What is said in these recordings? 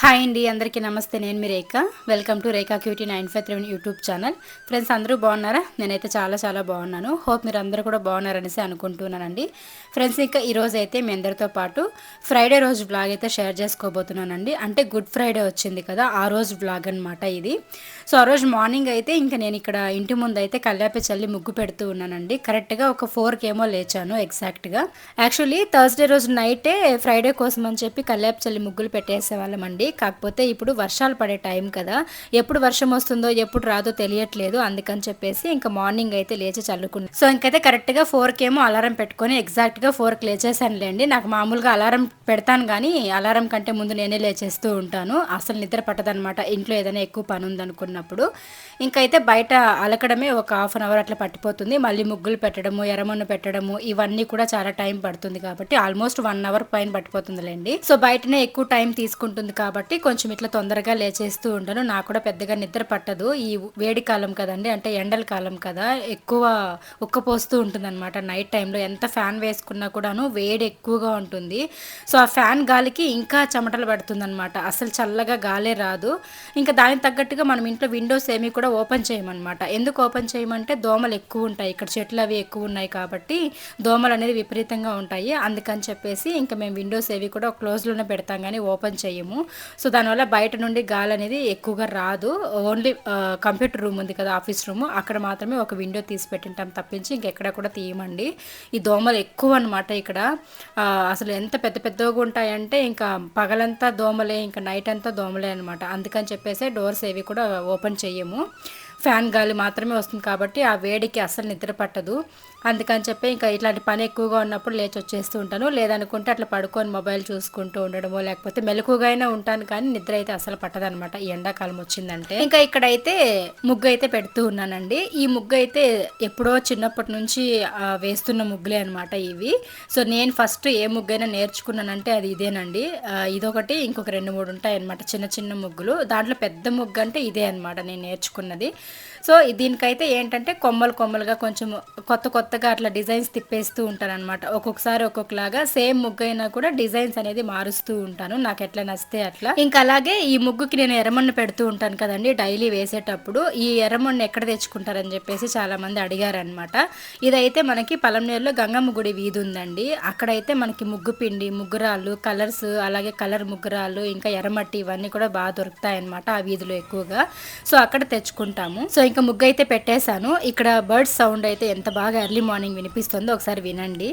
Hi అండి అందరికీ నమస్తే. నేను మీ Rekha. Welcome to Rekha cutie nine five three YouTube channel. Friends అందరూ బాగున్నారా? నేనైతే చాలా చాలా బాగున్నాను. హోప్ మీరు అందరూ కూడా బాగున్నారనేసి అనుకుంటున్నానండి. ఫ్రెండ్స్ ఇంకా ఈరోజు అయితే మీ అందరితో పాటు ఫ్రైడే రోజు బ్లాగ్ అయితే షేర్ చేసుకోబోతున్నానండి. అంటే గుడ్ ఫ్రైడే వచ్చింది కదా ఆ రోజు బ్లాగ్ అనమాట ఇది. సో ఆ రోజు మార్నింగ్ అయితే ఇంకా నేను ఇక్కడ ఇంటి ముందు అయితే కల్లాపి చల్లి ముగ్గు పెడుతూ ఉన్నానండి. కరెక్ట్గా ఒక ఫోర్కి ఏమో లేచాను ఎగ్జాక్ట్గా యాక్చువల్లీ థర్స్డే రోజు నైటే ఫ్రైడే కోసం అని చెప్పి కల్లాపి చల్లి ముగ్గులు పెట్టేసే వాళ్ళమండి కాకపోతే ఇప్పుడు వర్షాలు పడే టైం కదా. ఎప్పుడు వర్షం వస్తుందో ఎప్పుడు రాదో తెలియట్లేదు. అందుకని చెప్పేసి ఇంకా మార్నింగ్ అయితే లేచి చల్లుకున్నాను సో ఇంకైతే కరెక్ట్గా ఫోర్కి ఏమో అలారం పెట్టుకొని ఎగ్జాక్ట్గా ఫోర్కి లేచేసానులేండి నాకు మామూలుగా అలారం పెడతాను కానీ అలారం కంటే ముందు నేనే లేచేస్తూ ఉంటాను. అసలు నిద్ర పట్టదనమాట. ఇంట్లో ఏదైనా ఎక్కువ పని ఉందనుకున్నప్పుడు. ఇంకైతే బయట అలకడమే ఒక హాఫ్ అన్ అవర్ అట్లా పట్టిపోతుంది. మళ్ళీ ముగ్గులు పెట్టడము ఎర్రమన్ను పెట్టడము ఇవన్నీ కూడా చాలా టైం పడుతుంది కాబట్టి ఆల్మోస్ట్ వన్ అవర్ పైన పట్టిపోతుందిలేండి. సో బయటనే ఎక్కువ టైం తీసుకుంటుంది కాబట్టి కాబట్టి కొంచెం ఇట్లా తొందరగా లేచేస్తూ ఉంటాను నాకు కూడా పెద్దగా నిద్ర పట్టదు. ఈ వేడి కాలం కదండి అంటే ఎండల కాలం కదా ఎక్కువ ఉక్కపోస్తూ ఉంటుంది అనమాట నైట్ టైంలో. ఎంత ఫ్యాన్ వేసుకున్నా కూడాను వేడి ఎక్కువగా ఉంటుంది. సో ఆ ఫ్యాన్ గాలికి ఇంకా చెమటలు పడుతుందన్నమాట. అసలు చల్లగా గాలే రాదు. ఇంకా దానికి తగ్గట్టుగా మనం ఇంట్లో విండోస్ ఏమి కూడా ఓపెన్ చేయమన్నమాట. ఎందుకు ఓపెన్ చేయమంటే దోమలు ఎక్కువ ఉంటాయి. ఇక్కడ చెట్లు అవి ఎక్కువ ఉన్నాయి కాబట్టి దోమలు అనేది విపరీతంగా ఉంటాయి. అందుకని చెప్పేసి ఇంకా మేము విండోస్ ఏవి కూడా క్లోజ్లోనే పెడతాం కానీ ఓపెన్ చేయము. సో దానివల్ల బయట నుండి గాలి అనేది ఎక్కువగా రాదు. ఓన్లీ కంప్యూటర్ రూమ్ ఉంది కదా ఆఫీస్ రూమ్ అక్కడ మాత్రమే ఒక విండో తీసి పెట్టింటాం తప్పించి ఇంకెక్కడ కూడా తీయమండి. ఈ దోమలు ఎక్కువ అనమాట ఇక్కడ. అసలు ఎంత పెద్ద పెద్దగా ఉంటాయంటే ఇంకా పగలంతా దోమలే ఇంకా నైట్ అంతా దోమలే అనమాట అందుకని చెప్పేసి డోర్స్ ఏవి కూడా ఓపెన్ చేయము ఫ్యాన్ గాలి మాత్రమే వస్తుంది కాబట్టి ఆ వేడికి అస్సలు నిద్ర పట్టదు. అందుకని చెప్పి ఇంకా ఇట్లాంటి పని ఎక్కువగా ఉన్నప్పుడు లేచి వచ్చేస్తూ ఉంటాను. లేదనుకుంటే అట్లా పడుకొని మొబైల్ చూసుకుంటూ ఉండడమో లేకపోతే మెలకుగా అయినా ఉంటాను కానీ నిద్ర అయితే అసలు పట్టదనమాట ఈ ఎండాకాలం వచ్చిందంటే. ఇంకా ఇక్కడైతే ముగ్గు అయితే పెడుతూ ఉన్నానండి. ఈ ముగ్గు అయితే ఎప్పుడో చిన్నప్పటి నుంచి వేస్తున్న ముగ్గులే అనమాట ఇవి. సో నేను ఫస్ట్ ఏ ముగ్గు అయినా నేర్చుకున్నానంటే అది ఇదేనండి. ఇదొకటి ఇంకొక రెండు మూడు ఉంటాయి అనమాట చిన్న చిన్న ముగ్గులు. దాంట్లో పెద్ద ముగ్గు అంటే ఇదే అనమాట నేను నేర్చుకున్నది. సో దీనికైతే ఏంటంటే కొమ్మలు కొమ్మలుగా కొంచెం కొత్త కొత్తగా అట్లా డిజైన్స్ తిప్పేస్తూ ఉంటాను అనమాట ఒక్కొక్కసారి ఒక్కొక్కలాగా సేమ్ ముగ్గు అయినా కూడా డిజైన్స్ అనేది మారుస్తూ ఉంటాను. నాకు ఎట్లా నచ్చితే అట్లా. ఇంకా అలాగే ఈ ముగ్గుకి నేను ఎర్రమన్ను పెడుతూ ఉంటాను కదండి డైలీ వేసేటప్పుడు. ఈ ఎర్రమన్ను ఎక్కడ తెచ్చుకుంటారని చెప్పేసి చాలా మంది అడిగారనమాట ఇదైతే మనకి పలంనేరులో గంగమ్మ గుడి వీధి ఉందండి. అక్కడైతే మనకి ముగ్గు పిండి ముగ్గురాళ్ళు కలర్స్ అలాగే కలర్ ముగ్గురాళ్ళు ఇంకా ఎర్రమట్టి ఇవన్నీ కూడా బాగా దొరుకుతాయన్నమాట ఆ వీధిలో ఎక్కువగా. సో అక్కడ తెచ్చుకుంటాము. సో ఇంకా ముగ్గు అయితే పెట్టేశాను. ఇక్కడ బర్డ్స్ సౌండ్ అయితే ఎంత బాగా ఎర్లీ మార్నింగ్ వినిపిస్తుందో ఒకసారి వినండి.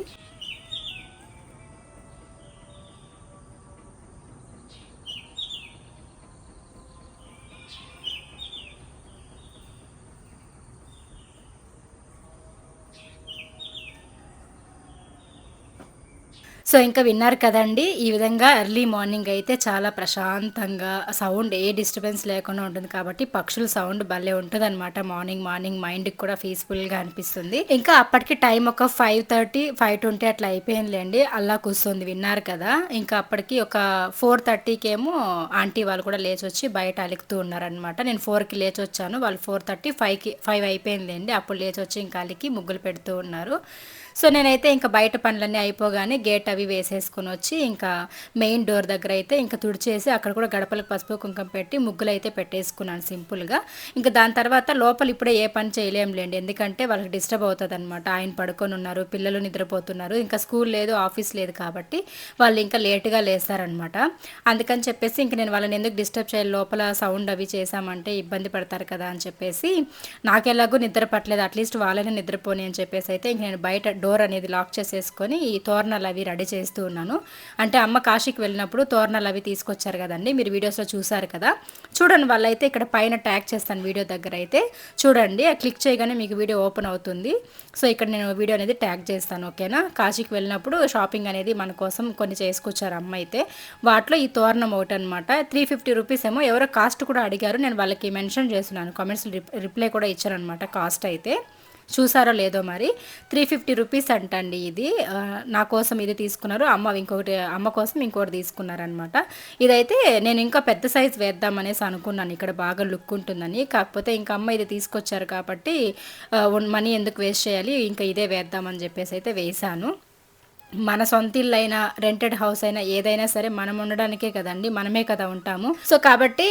సో ఇంకా విన్నారు కదండి ఈ విధంగా ఎర్లీ మార్నింగ్ అయితే చాలా ప్రశాంతంగా సౌండ్ ఏ డిస్టర్బెన్స్ లేకుండా ఉంటుంది కాబట్టి పక్షుల సౌండ్ భలే ఉంటుంది అనమాట మార్నింగ్ మార్నింగ్ మైండ్కి కూడా పీస్ఫుల్గా అనిపిస్తుంది. ఇంకా అప్పటికి టైం ఒక ఫైవ్ థర్టీ ఫైవ్ ట్వంటీ అట్లా అయిపోయిందిలేండి అలా కూస్తుంది విన్నారు కదా ఇంకా అప్పటికి ఒక ఫోర్ థర్టీకి ఏమో ఆంటీ వాళ్ళు కూడా లేచి వచ్చి బయట అలుకుతూ ఉన్నారనమాట నేను ఫోర్కి లేచి వచ్చాను వాళ్ళు ఫోర్ థర్టీ ఫైవ్కి ఫైవ్ అయిపోయిందిలేండి. అప్పుడు లేచి వచ్చి ఇంకా అలికి ముగ్గులు పెడుతూ ఉన్నారు. సో నేనైతే ఇంకా బయట పనులన్నీ అయిపోగానే గేట్ అవి అవి వేసేసుకుని వచ్చి ఇంకా మెయిన్ డోర్ దగ్గర అయితే ఇంకా తుడిచేసి అక్కడ కూడా గడపలకు పసుపు కుంకం పెట్టి ముగ్గులు అయితే పెట్టేసుకున్నాను సింపుల్గా. ఇంకా దాని తర్వాత లోపల ఇప్పుడే ఏ పని చేయలేంలేండి ఎందుకంటే వాళ్ళకి డిస్టర్బ్ అవుతుంది అనమాట ఆయన పడుకొని ఉన్నారు పిల్లలు నిద్రపోతున్నారు. ఇంకా స్కూల్ లేదు ఆఫీస్ లేదు కాబట్టి వాళ్ళు ఇంకా లేటుగా లేస్తారనమాట అందుకని చెప్పేసి ఇంక నేను వాళ్ళని ఎందుకు డిస్టర్బ్ చేయాలి? లోపల సౌండ్ అవి చేసామంటే ఇబ్బంది పడతారు కదా అని చెప్పేసి నాకెలాగో నిద్ర పట్టలేదు. అట్లీస్ట్ వాళ్ళనే నిద్రపోని అని చెప్పేసి అయితే ఇంక నేను బయట డోర్ అనేది లాక్ చేసేసుకొని ఈ తోరణాలు అవి రెడీ చేస్తూ ఉన్నాను. అంటే అమ్మ కాశీకి వెళ్ళినప్పుడు తోరణాలు అవి తీసుకొచ్చారు కదండి మీరు వీడియోస్లో చూసారు కదా. చూడండి వాళ్ళైతే ఇక్కడ పైన ట్యాగ్ చేస్తాను వీడియో దగ్గర అయితే. చూడండి క్లిక్ చేయగానే మీకు వీడియో ఓపెన్ అవుతుంది. సో ఇక్కడ నేను వీడియో అనేది ట్యాగ్ చేస్తాను ఓకేనా? కాశీకి వెళ్ళినప్పుడు షాపింగ్ అనేది మన కోసం కొన్ని చేసుకొచ్చారు అమ్మ అయితే. వాటిలో ఈ తోరణం ఒకటి అనమాట త్రీ ఫిఫ్టీ రూపీస్ ఏమో ఎవరో కాస్ట్ కూడా అడిగారు. నేను వాళ్ళకి మెన్షన్ చేస్తున్నాను. కామెంట్స్ రిప్లై కూడా ఇచ్చాను అనమాట కాస్ట్ అయితే. చూసారో లేదో మరి త్రీ ఫిఫ్టీ రూపీస్ అంటండి ఇది. నా కోసం ఇది తీసుకున్నారు. అమ్మ ఇంకొకటి అమ్మ కోసం ఇంకోటి తీసుకున్నారనమాట ఇదైతే నేను ఇంకా పెద్ద సైజ్ వేద్దామనేసి అనుకున్నాను. ఇక్కడ బాగా లుక్ ఉంటుందని. కాకపోతే ఇంకా అమ్మ ఇది తీసుకొచ్చారు కాబట్టి మనీ ఎందుకు వేస్ట్ చేయాలి? ఇంకా ఇదే వేద్దామని చెప్పేసి అయితే వేశాను. మన సొంత ఇల్లు అయినా రెంటెడ్ హౌస్ అయినా ఏదైనా సరే మనం ఉండడానికే కదండి మనమే కదా ఉంటాము. సో కాబట్టి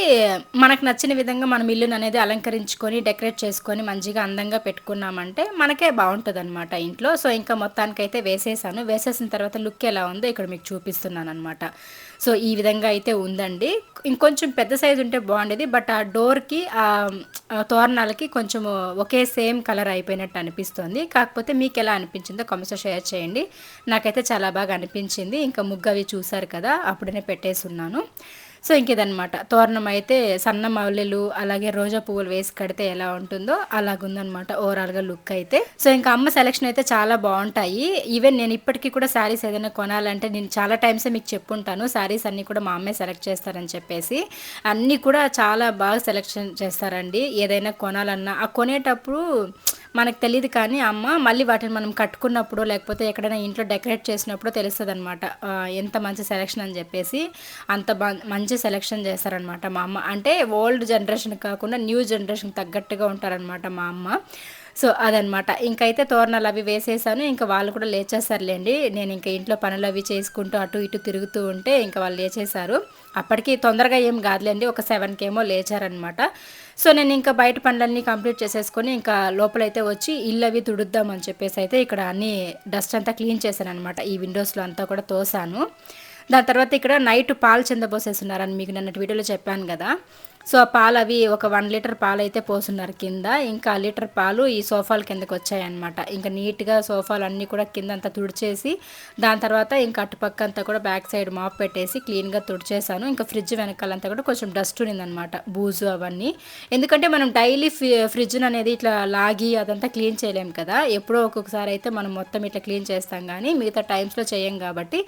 మనకు నచ్చిన విధంగా మనం ఇల్లుని అనేది అలంకరించుకొని డెకరేట్ చేసుకొని మంచిగా అందంగా పెట్టుకున్నామంటే మనకే బాగుంటుంది అనమాట ఇంట్లో. సో ఇంకా మొత్తానికైతే వేసేసాను. వేసేసిన తర్వాత లుక్ ఎలా ఉందో ఇక్కడ మీకు చూపిస్తున్నాను అనమాట సో ఈ విధంగా అయితే ఉందండి. ఇంకొంచెం పెద్ద సైజు ఉంటే బాగుండేది బట్ ఆ డోర్కి ఆ తోరణాలకి కొంచెం ఒకే సేమ్ కలర్ అయిపోయినట్టు అనిపిస్తుంది. కాకపోతే మీకు ఎలా అనిపించిందో కామెంట్స్ షేర్ చేయండి. నాకైతే చాలా బాగా అనిపించింది. ఇంకా ముగ్గు అవి చూసారు కదా అప్పుడనే పెట్టేసి ఉన్నాను సో ఇంక తోరణం అయితే సన్న మల్లెలు అలాగే రోజా పువ్వులు వేసి కడితే ఎలా ఉంటుందో అలాగుందనమాట ఓవరాల్గా లుక్ అయితే. సో ఇంకా అమ్మ సెలెక్షన్ అయితే చాలా బాగుంటాయి. ఈవెన్ నేను ఇప్పటికీ కూడా శారీస్ ఏదైనా కొనాలంటే నేను చాలా టైమ్సే మీకు చెప్పుంటాను శారీస్ అన్నీ కూడా మా అమ్మే సెలెక్ట్ చేస్తారని చెప్పేసి. అన్నీ కూడా చాలా బాగా సెలెక్షన్ చేస్తారండి ఏదైనా కొనాలన్నా. ఆ కొనేటప్పుడు మనకు తెలియదు కానీ అమ్మ మళ్ళీ వాటిని మనం కట్టుకున్నప్పుడు లేకపోతే ఎక్కడైనా ఇంట్లో డెకరేట్ చేసినప్పుడు తెలుస్తుంది అనమాట ఎంత మంచి సెలెక్షన్ అని చెప్పేసి అంత మంచి సెలెక్షన్ చేస్తారనమాట మా అమ్మ. అంటే ఓల్డ్ జనరేషన్ కాకుండా న్యూ జనరేషన్ తగ్గట్టుగా ఉంటారనమాట మా అమ్మ. సో అదనమాట ఇంకైతే తోరణాలు అవి వేసేసాను. ఇంకా వాళ్ళు కూడా లేచేసారులేండి నేను ఇంకా ఇంట్లో పనులు అవి చేసుకుంటూ అటు ఇటు తిరుగుతూ ఉంటే ఇంకా వాళ్ళు లేచేశారు. అప్పటికి తొందరగా ఏం కాదులేండి. ఒక సెవెన్కి ఏమో లేచారనమాట సో నేను ఇంకా బయట పనులన్నీ కంప్లీట్ చేసేసుకొని ఇంకా లోపలైతే వచ్చి ఇల్లు అవి తుడుద్దామని చెప్పేసి అయితే ఇక్కడ అన్ని డస్ట్ అంతా క్లీన్ చేశాను అనమాట ఈ విండోస్లో అంతా కూడా తోసాను దాని తర్వాత ఇక్కడ నైట్ పాలు చెందబోసేస్తున్నారని మీకు నిన్నటి వీడియోలో చెప్పాను కదా. సో ఆ పాలు అవి ఒక వన్ లీటర్ పాలు అయితే పోసున్నారు కింద. ఇంకా లీటర్ పాలు ఈ సోఫాల కిందకి వచ్చాయన్నమాట. ఇంకా నీట్గా సోఫాలు అన్నీ కూడా కింద అంతా తుడిచేసి దాని తర్వాత ఇంకా అటుపక్క అంతా కూడా బ్యాక్ సైడ్ మాప్ పెట్టేసి క్లీన్గా తుడిచేసాను ఇంకా ఫ్రిడ్జ్ వెనకాలంతా కూడా కొంచెం డస్ట్ ఉన్నిందనమాట బూజు అవన్నీ. ఎందుకంటే మనం డైలీ ఫ్రిడ్జ్ని అనేది ఇట్లా లాగి అదంతా క్లీన్ చేయలేము కదా. ఎప్పుడో ఒక్కొక్కసారి అయితే మనం మొత్తం ఇట్లా క్లీన్ చేస్తాం కానీ మిగతా టైమ్స్లో చేయం కాబట్టి.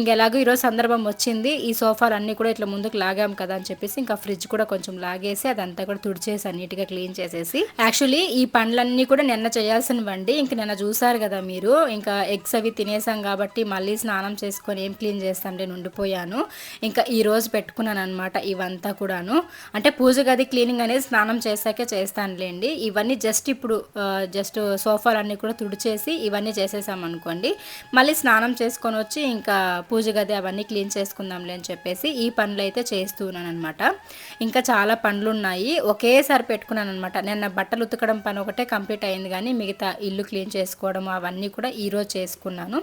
ఇంకెలాగో ఈరోజు సందర్భం వచ్చింది ఈ సోఫాలు అన్నీ కూడా ఇట్లా ముందుకు లాగాం కదా అని చెప్పేసి ఇంకా ఫ్రిడ్జ్ కూడా కొంచెం కొంచెం లాగేసి అదంతా కూడా తుడిచేసి నీట్గా క్లీన్ చేసేసి యాక్చువల్లీ ఈ పండ్లన్నీ కూడా నిన్న చేయాల్సినవండి ఇంక నిన్న చూసారు కదా మీరు ఇంకా ఎగ్స్ అవి తినేసాం కాబట్టి మళ్ళీ స్నానం చేసుకొని ఏం క్లీన్ చేస్తాంటే నుండిపోయాను ఇంకా ఈ రోజు పెట్టుకున్నాను అనమాట ఇవంతా కూడాను. అంటే పూజ గది క్లీనింగ్ అనేది స్నానం చేశాకే చేస్తానులేండి. ఇవన్నీ జస్ట్ ఇప్పుడు జస్ట్ సోఫాలన్నీ కూడా తుడిచేసి ఇవన్నీ చేసేసాం అనుకోండి. మళ్ళీ స్నానం చేసుకొని వచ్చి ఇంకా పూజ గది అవన్నీ క్లీన్ చేసుకుందాంలే అని చెప్పేసి ఈ పనులు అయితే చేస్తున్నాను అనమాట ఇంకా చాలా పనులు ఉన్నాయి ఒకేసారి పెట్టుకున్నాను అనమాట నిన్న బట్టలు ఉతకడం పని ఒకటే కంప్లీట్ అయింది కానీ మిగతా ఇల్లు క్లీన్ చేసుకోవడం అవన్నీ కూడా ఈరోజు చేసుకున్నాను.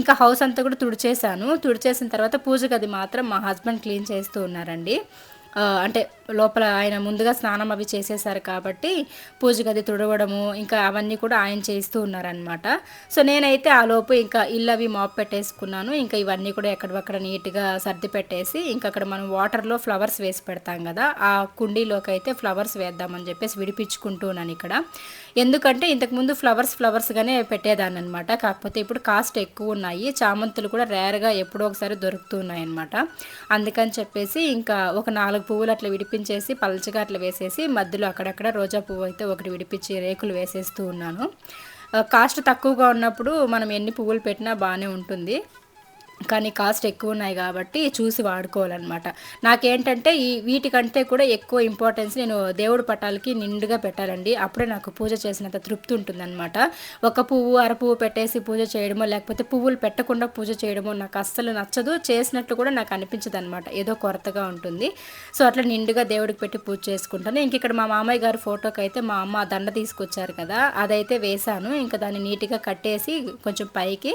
ఇంకా హౌస్ అంతా కూడా తుడిచేసాను తుడిచేసిన తర్వాత పూజ గది మాత్రం మా హస్బెండ్ క్లీన్ చేస్తూ ఉన్నారండి. అంటే లోపల ఆయన ముందుగా స్నానం అవి చేసేసారు కాబట్టి పూజ గది తుడవడము ఇంకా అవన్నీ కూడా ఆయన చేస్తూ ఉన్నారనమాట సో నేనైతే ఆ లోపు ఇంకా ఇల్లు అవి మాప్ పెట్టేసుకున్నాను. ఇంకా ఇవన్నీ కూడా ఎక్కడక్కడ నీట్గా సర్ది పెట్టేసి ఇంకా అక్కడ మనం వాటర్లో ఫ్లవర్స్ వేసి పెడతాం కదా ఆ కుండీలోకి అయితే ఫ్లవర్స్ వేద్దామని చెప్పేసి విడిపించుకుంటున్నాను ఇక్కడ. ఎందుకంటే ఇంతకుముందు ఫ్లవర్స్ ఫ్లవర్స్గానే పెట్టేదాన్ని అనమాట కాకపోతే ఇప్పుడు కాస్ట్ ఎక్కువ ఉన్నాయి. చామంతులు కూడా రేర్గా ఎప్పుడో ఒకసారి దొరుకుతున్నాయి అనమాట అందుకని చెప్పేసి ఇంకా ఒక నాలుగు పువ్వులు అట్లా విడిపించేసి పలచగా అట్లా వేసేసి మధ్యలో అక్కడక్కడ రోజా పువ్వు అయితే ఒకటి విడిపించి రేకులు వేసేస్తూ ఉన్నాను. కాస్ట్ తక్కువగా ఉన్నప్పుడు మనం ఎన్ని పువ్వులు పెట్టినా బాగానే ఉంటుంది. కానీ కాస్ట్ ఎక్కువ ఉన్నాయి కాబట్టి చూసి వాడుకోవాలన్నమాట. నాకేంటంటే ఈ వీటికంటే కూడా ఎక్కువ ఇంపార్టెన్స్ నేను దేవుడి పటాలకి నిండుగా పెట్టాలండి. అప్పుడే నాకు పూజ చేసినంత తృప్తి ఉంటుందన్నమాట. ఒక పువ్వు అర పువ్వు పెట్టేసి పూజ చేయడమో లేకపోతే పువ్వులు పెట్టకుండా పూజ చేయడమో నాకు అస్సలు నచ్చదు. చేసినట్లు కూడా నాకు అనిపించదు అనమాట ఏదో కొరతగా ఉంటుంది. సో అట్లా నిండుగా దేవుడికి పెట్టి పూజ చేసుకుంటాను. ఇంక ఇక్కడ మా మామయ్య గారి ఫోటోకి అయితే మా అమ్మ దండ తీసుకొచ్చారు కదా అదైతే వేశాను. ఇంకా దాన్ని నీట్గా కట్టేసి కొంచెం పైకి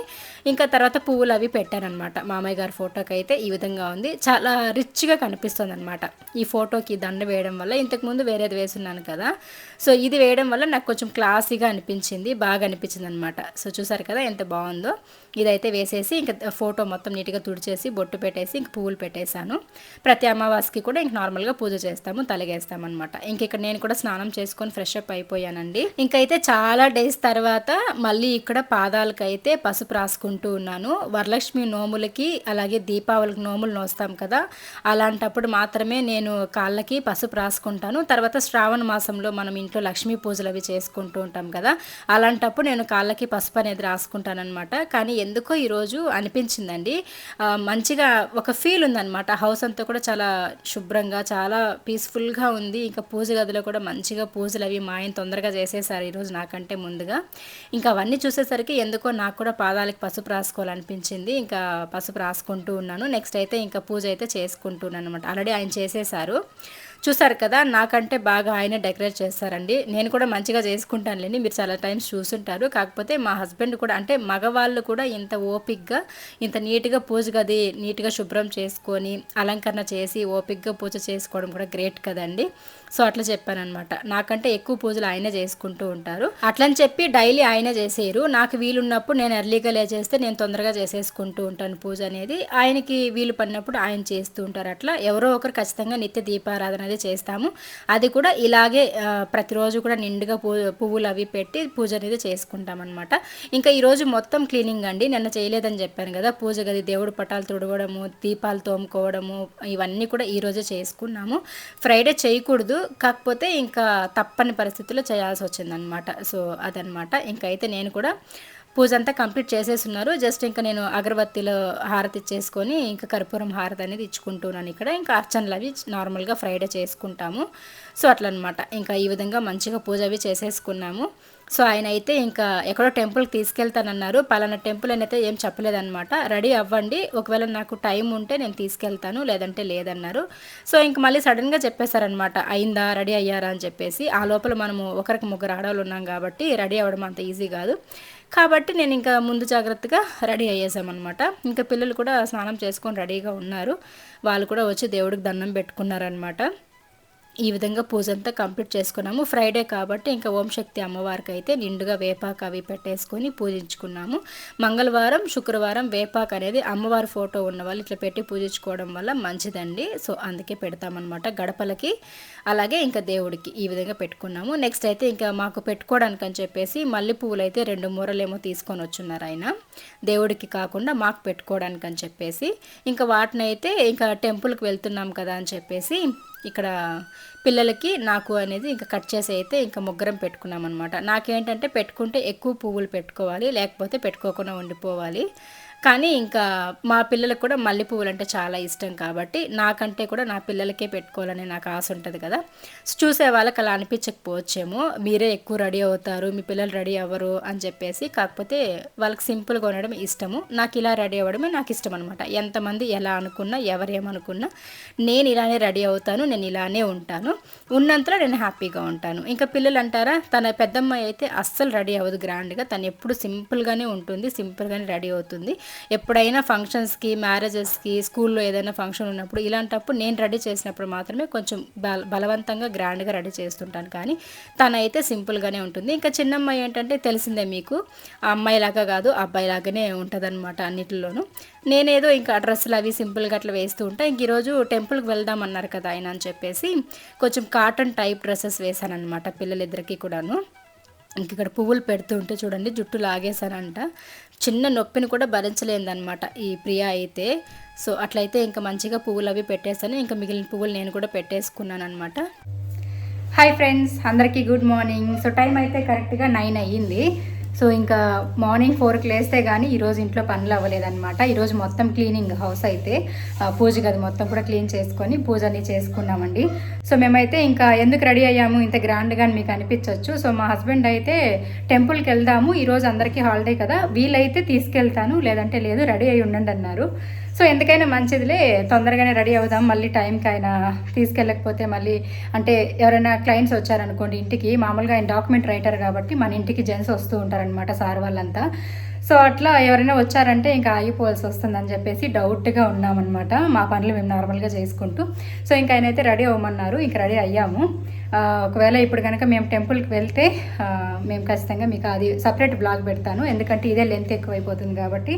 ఇంకా తర్వాత పువ్వులు అవి పెట్టాను అనమాట మామయ్య గారి ఫోటోకి అయితే ఈ విధంగా ఉంది. చాలా రిచ్గా కనిపిస్తుంది అనమాట ఈ ఫోటోకి దండ వేయడం వల్ల ఇంతకుముందు వేరేది వేసున్నాను కదా. సో ఇది వేయడం వల్ల నాకు కొంచెం క్లాసీగా అనిపించింది బాగా అనిపించింది అనమాట సో చూసారు కదా ఎంత బాగుందో. ఇదైతే వేసేసి ఇంకా ఫోటో మొత్తం నీట్గా తుడిచేసి బొట్టు పెట్టేసి ఇంక పువ్వులు పెట్టేశాను. ప్రతి అమావాస్యకి కూడా ఇంక నార్మల్గా పూజ చేస్తాము తలగేస్తాం అనమాట ఇంక ఇక్కడ నేను కూడా స్నానం చేసుకొని ఫ్రెష్ అప్ అయిపోయానండి. ఇంకైతే చాలా డేస్ తర్వాత మళ్ళీ ఇక్కడ పాదాలకైతే పసుపు రాసుకుంటూ ఉన్నాను. వరలక్ష్మి నోములకి అలాగే దీపావళికి నోములు నోస్తాం కదా. అలాంటప్పుడు మాత్రమే నేను కాళ్ళకి పసుపు రాసుకుంటాను. తర్వాత శ్రావణ మాసంలో మనం ఇంట్లో లక్ష్మీ పూజలు అవి చేసుకుంటూ ఉంటాం కదా. అలాంటప్పుడు నేను కాళ్ళకి పసుపు అనేది రాసుకుంటానమాట కానీ ఎందుకో ఈరోజు అనిపించిందండి. మంచిగా ఒక ఫీల్ ఉందన్నమాట. హౌస్ అంతా కూడా చాలా శుభ్రంగా చాలా పీస్ఫుల్గా ఉంది. ఇంకా పూజ గదిలో కూడా మంచిగా పూజలు అవి మా ఆయన తొందరగా చేసేసారు ఈరోజు నాకంటే ముందుగా. ఇంకా అవన్నీ చూసేసరికి ఎందుకో నాకు కూడా పాదాలకు పసుపు రాసుకోవాలనిపించింది. ఇంకా పసుపు రాసుకుంటూ ఉన్నాను. నెక్స్ట్ అయితే ఇంకా పూజ అయితే చేసుకుంటున్నాను అనమాట ఆల్రెడీ ఆయన చేసేసారు. చూసారు కదా నాకంటే బాగా ఆయన డెకరేట్ చేస్తారండి. నేను కూడా మంచిగా చేసుకుంటానులేండి. మీరు చాలా టైమ్స్ చూసుంటారు. కాకపోతే మా హస్బెండ్ కూడా అంటే మగవాళ్ళు కూడా ఇంత ఓపిక్గా ఇంత నీట్గా పూజ గది నీట్గా శుభ్రం చేసుకొని అలంకరణ చేసి ఓపిక్గా పూజ చేసుకోవడం కూడా గ్రేట్ కదండి. సో అట్లా చెప్పాను నాకంటే ఎక్కువ పూజలు ఆయనే చేసుకుంటూ ఉంటారు. అట్లని చెప్పి డైలీ ఆయనే చేసేరు నాకు వీలున్నప్పుడు నేను ఎర్లీగా లేచేస్తే నేను తొందరగా చేసేసుకుంటూ ఉంటాను పూజ అనేది. ఆయనకి వీలు పడినప్పుడు ఆయన చేస్తూ ఉంటారు అట్లా. ఎవరో ఒకరు ఖచ్చితంగా నిత్య దీపారాధన అనేది చేస్తాము. అది కూడా ఇలాగే ప్రతిరోజు కూడా నిండుగా పూ పువ్వులు అవి పెట్టి పూజ అనేది చేసుకుంటాం అనమాట ఇంకా ఈరోజు మొత్తం క్లీనింగ్ అండి. నిన్న చేయలేదని చెప్పాను కదా పూజ గది దేవుడు పటాలు తుడవడము దీపాలు తోముకోవడము ఇవన్నీ కూడా ఈరోజే చేసుకున్నాము. ఫ్రైడే చేయకూడదు కాకపోతే ఇంకా తప్పని పరిస్థితుల్లో చేయాల్సి వచ్చిందనమాట సో అదనమాట ఇంకైతే నేను కూడా పూజ అంతా కంప్లీట్ చేసేసున్నారు. జస్ట్ ఇంకా నేను అగరబత్తిలో హారతి ఇచ్చేసుకొని ఇంకా కర్పూరం హారతి అనేది ఇచ్చుకుంటున్నాను ఇక్కడ. ఇంకా అర్చనలు అవి నార్మల్గా ఫ్రైడే చేసుకుంటాము. సో అట్లనమాట. ఇంకా ఈ విధంగా మంచిగా పూజ అవి చేసేసుకున్నాము. సో ఆయన అయితే ఇంకా ఎక్కడో టెంపుల్కి తీసుకెళ్తానన్నారు. పలానా టెంపుల్ అని అయితే ఏం చెప్పలేదన్నమాట. రెడీ అవ్వండి. ఒకవేళ నాకు టైం ఉంటే నేను తీసుకెళ్తాను లేదంటే లేదన్నారు. సో ఇంక మళ్ళీ సడన్గా చెప్పేశారనమాట అయిందా? రెడీ అయ్యారా? అని చెప్పేసి. ఆ లోపల మనము ఒకరికి ముగ్గురు ఆడవాళ్ళు ఉన్నాం కాబట్టి రెడీ అవ్వడం అంత ఈజీ కాదు. కాబట్టి నేను ఇంకా ముందు జాగ్రత్తగా రెడీ అయ్యేసామన్నమాట. ఇంకా పిల్లలు కూడా స్నానం చేసుకొని రెడీగా ఉన్నారు. వాళ్ళు కూడా వచ్చి దేవుడికి దండం పెట్టుకున్నారనమాట ఈ విధంగా పూజ అంతా కంప్లీట్ చేసుకున్నాము. ఫ్రైడే కాబట్టి ఇంకా ఓంశక్తి అమ్మవారికి అయితే నిండుగా వేపాకు అవి పెట్టేసుకొని పూజించుకున్నాము. మంగళవారం శుక్రవారం వేపాకు అనేది అమ్మవారి ఫోటో ఉన్న వాళ్ళు ఇట్లా పెట్టి పూజించుకోవడం వల్ల మంచిదండి. సో అందుకే పెడతామన్నమాట గడపలకి. అలాగే ఇంకా దేవుడికి ఈ విధంగా పెట్టుకున్నాము. నెక్స్ట్ అయితే ఇంకా మాకు పెట్టుకోవడానికి అని చెప్పేసి మల్లె పువ్వులు అయితే రెండు మూరలేమో తీసుకొని వచ్చున్నారు ఆయన. దేవుడికి కాకుండా మాకు పెట్టుకోవడానికి అని చెప్పేసి. ఇంకా వాటిని అయితే ఇంకా టెంపుల్కి వెళ్తున్నాం కదా అని చెప్పేసి ఇక్కడ పిల్లలకి నాకు అనేది ఇంకా కట్ చేసి అయితే ఇంకా ముగ్గురం పెట్టుకున్నాం అనమాట నాకేంటంటే పెట్టుకుంటే ఎక్కువ పువ్వులు పెట్టుకోవాలి లేకపోతే పెట్టుకోకుండా ఉండిపోవాలి. కానీ ఇంకా మా పిల్లలకు కూడా మల్లె పువ్వులు అంటే చాలా ఇష్టం కాబట్టి నాకంటే కూడా నా పిల్లలకే పెట్టుకోవాలని నాకు ఆశ ఉంటుంది కదా. చూసే వాళ్ళకి అలా అనిపించకపోవచ్చేమో మీరే ఎక్కువ రెడీ అవుతారు మీ పిల్లలు రెడీ అవ్వరు అని చెప్పేసి కాకపోతే వాళ్ళకి సింపుల్గా ఉండడం ఇష్టము. నాకు ఇలా రెడీ అవ్వడమే నాకు ఇష్టం అనమాట ఎంతమంది ఎలా అనుకున్నా ఎవరు ఏమనుకున్నా నేను ఇలానే రెడీ అవుతాను నేను ఇలానే ఉంటాను. ఉన్నంతలో నేను హ్యాపీగా ఉంటాను. ఇంకా పిల్లలు అంటారా తన పెద్దమ్మాయి అయితే అస్సలు రెడీ అవ్వదు గ్రాండ్గా. తను ఎప్పుడు సింపుల్గానే ఉంటుంది సింపుల్గానే రెడీ అవుతుంది. ఎప్పుడైనా ఫంక్షన్స్కి మ్యారేజెస్కి స్కూల్లో ఏదైనా ఫంక్షన్ ఉన్నప్పుడు ఇలాంటప్పుడు నేను రెడీ చేసినప్పుడు మాత్రమే కొంచెం బల బలవంతంగా గ్రాండ్గా రెడీ చేస్తుంటాను. కానీ తనైతే సింపుల్గానే ఉంటుంది. ఇంకా చిన్నమ్మాయి ఏంటంటే తెలిసిందే మీకు ఆ అమ్మాయిలాగా కాదు అబ్బాయిలాగానే ఉంటుంది అన్నిటిలోనూ. నేనేదో ఇంకా డ్రెస్సులు అవి సింపుల్గా అట్లా వేస్తూ ఉంటా. ఇంక ఈరోజు టెంపుల్కి వెళ్దాం అన్నారు కదా ఆయన అని చెప్పేసి కొంచెం కాటన్ టైప్ డ్రెస్సెస్ వేశానమాట పిల్లలిద్దరికీ కూడాను. ఇంక ఇక్కడ పువ్వులు పెడుతూ ఉంటే చూడండి జుట్టు లాగేశానంట చిన్న నొప్పిని కూడా భరించలేదన్నమాట ఈ ప్రియా అయితే. సో అట్లయితే ఇంకా మంచిగా పువ్వులు అవి పెట్టేశాను ఇంకా మిగిలిన పువ్వులు నేను కూడా పెట్టేసుకున్నాను అనమాట హాయ్ ఫ్రెండ్స్ అందరికీ గుడ్ మార్నింగ్ సో టైం అయితే కరెక్ట్గా నైన్ అయ్యింది. సో ఇంకా మార్నింగ్ ఫోర్కి లేస్తే కానీ ఈరోజు ఇంట్లో పనులు అవ్వలేదన్నమాట. ఈరోజు మొత్తం క్లీనింగ్ హౌస్ అయితే పూజ గది మొత్తం కూడా క్లీన్ చేసుకొని పూజ అన్ని చేసుకున్నామండి. సో మేమైతే ఇంకా ఎందుకు రెడీ అయ్యాము? ఇంత గ్రాండ్గా అని మీకు అనిపించవచ్చు సో మా హస్బెండ్ అయితే టెంపుల్కి వెళ్దాము ఈరోజు అందరికీ హాలిడే కదా వీలైతే తీసుకెళ్తాను లేదంటే లేదు రెడీ అయి ఉండండి అన్నారు. సో ఎందుకైనా మంచిదిలే తొందరగానే రెడీ అవుదాం. మళ్ళీ టైంకి ఆయన తీసుకెళ్ళకపోతే మళ్ళీ అంటే ఎవరైనా క్లయింట్స్ వచ్చారనుకోండి ఇంటికి మామూలుగా ఆయన డాక్యుమెంట్ రైటర్ కాబట్టి మన ఇంటికి జెంట్స్ వస్తూ ఉంటారనమాట సార్ వాళ్ళంతా. సో అట్లా ఎవరైనా వచ్చారంటే ఇంకా ఆగిపోవాల్సి వస్తుందని చెప్పేసి డౌట్గా ఉన్నామన్నమాట. మా పనులు మేము నార్మల్గా చేసుకుంటూ. సో ఇంకా ఆయన అయితే రెడీ అవ్వమన్నారు. ఇంకా రెడీ అయ్యాము. ఒకవేళ ఇప్పుడు కనుక మేము టెంపుల్కి వెళ్తే మేము ఖచ్చితంగా మీకు అది సపరేట్ బ్లాగ్ పెడతాను. ఎందుకంటే ఇదే లెంత్ ఎక్కువైపోతుంది కాబట్టి.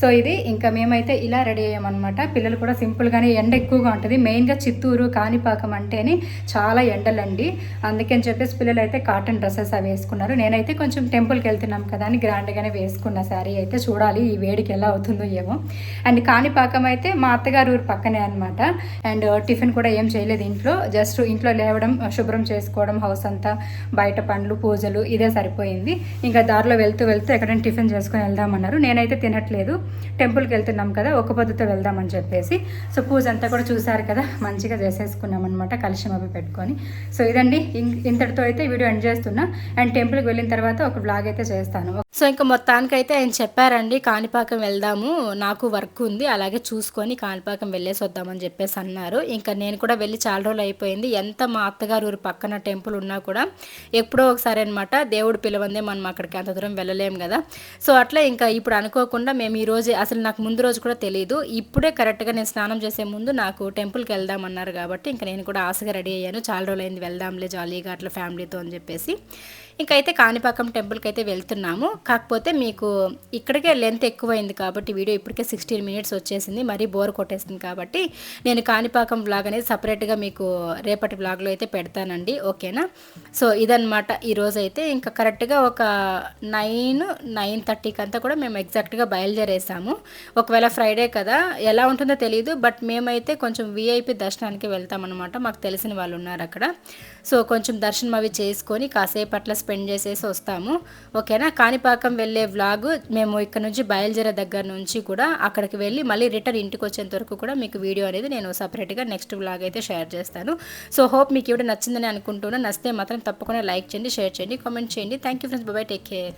సో ఇది ఇంకా మేమైతే ఇలా రెడీ అయ్యామన్నమాట. పిల్లలు కూడా సింపుల్గానే ఎండ ఎక్కువగా ఉంటుంది. మెయిన్గా చిత్తూరు కాణిపాకం అంటేనే చాలా ఎండలండి. అందుకని చెప్పేసి పిల్లలు అయితే కాటన్ డ్రెస్సెస్ అవి వేసుకున్నారు. నేనైతే కొంచెం టెంపుల్కి వెళ్తున్నాం కదా అని గ్రాండ్గానే వేసుకున్న శారీ అయితే చూడాలి. ఈ వేడికి ఎలా అవుతుందో ఏమో. అండ్ కాణిపాకం అయితే మా అత్తగారు ఊరు పక్కనే అనమాట అండ్ టిఫిన్ కూడా ఏం చేయలేదు ఇంట్లో. జస్ట్ ఇంట్లో లేవడం శుభ్రం చేసుకోవడం హౌస్ అంతా బయట పండ్లు పూజలు ఇదే సరిపోయింది. ఇంకా దారిలో వెళ్తూ వెళ్తూ ఎక్కడైనా టిఫిన్ చేసుకొని వెళ్దామన్నారు. నేనైతే తినట్లేదు. టెంపుల్కి వెళ్తున్నాం కదా ఒక పొద్దుతో వెళ్దామని చెప్పేసి. సో పూజ అంతా కూడా చూసారు కదా మంచిగా చేసేసుకున్నాం అనమాట కలిసి అవి పెట్టుకొని. సో ఇదండి. ఇంతటితో అయితే వీడియో ఎండ్ చేస్తున్నా. అండ్ టెంపుల్కి వెళ్ళిన తర్వాత ఒక బ్లాగ్ అయితే చేస్తాను. సో ఇంకా మొత్తానికైతే ఆయన చెప్పారండి కాణిపాకం వెళ్దాము నాకు వర్క్ ఉంది అలాగే చూసుకొని కాణిపాకం వెళ్ళేసి వద్దామని చెప్పేసి అన్నారు. ఇంకా నేను కూడా వెళ్ళి చాలా రోజులు అయిపోయింది. ఎంత మా అత్తగారు ఊరు పక్కన టెంపుల్ ఉన్నా కూడా ఎప్పుడో ఒకసారి అనమాట దేవుడు పిలవందే మనం అక్కడికి అంత దూరం వెళ్ళలేము కదా. సో అట్లా ఇంకా ఇప్పుడు అనుకోకుండా మేము ఈరోజు అసలు నాకు ముందు రోజు కూడా తెలియదు ఇప్పుడే కరెక్ట్గా నేను స్నానం చేసే ముందు నాకు టెంపుల్కి వెళ్దామన్నారు కాబట్టి ఇంకా నేను కూడా ఆశగా రెడీ అయ్యాను. చాలా రోజులైంది వెళ్దాంలే జాలీగా అట్లా ఫ్యామిలీతో అని చెప్పేసి. ఇంకైతే కాణిపాకం టెంపుల్కి అయితే వెళ్తున్నాము. కాకపోతే మీకు ఇక్కడికే లెంత్ ఎక్కువైంది కాబట్టి వీడియో ఇప్పటికే సిక్స్టీన్ మినిట్స్ వచ్చేసింది. మరీ బోర్ కొట్టేసింది కాబట్టి నేను కాణిపాకం బ్లాగ్ అనేది సపరేట్గా మీకు రేపటి బ్లాగ్లో అయితే పెడతానండి. ఓకేనా? సో ఇదనమాట ఈరోజు అయితే ఇంకా కరెక్ట్గా ఒక నైన్ నైన్ థర్టీకి అంతా కూడా మేము ఎగ్జాక్ట్గా బయలుదేరేసాము. ఒకవేళ ఫ్రైడే కదా ఎలా ఉంటుందో తెలియదు బట్ మేమైతే కొంచెం విఐపి దర్శనానికి వెళ్తామన్నమాట. మాకు తెలిసిన వాళ్ళు ఉన్నారు అక్కడ. సో కొంచెం దర్శనం అవి చేసుకొని కాసేపు అట్లా స్పెండ్ చేసేసి వస్తాము. ఓకేనా? కాణిపాకం వెళ్ళే వ్లాగ్ మేము ఇక్కడ నుంచి బయలుదేరే దగ్గర నుంచి కూడా అక్కడికి వెళ్ళి మళ్ళీ రిటర్న్ ఇంటికి వచ్చేంత వరకు కూడా మీకు వీడియో అనేది నేను సపరేట్గా నెక్స్ట్ వ్లాగ్ అయితే షేర్ చేస్తాను. సో హోప్ మీకు ఇవి నచ్చిందని అనుకుంటున్నాను నచ్చితే మాత్రం తప్పకుండా లైక్ చేయండి షేర్ చేయండి కామెంట్ చేయండి. Thank you friends bye bye take care.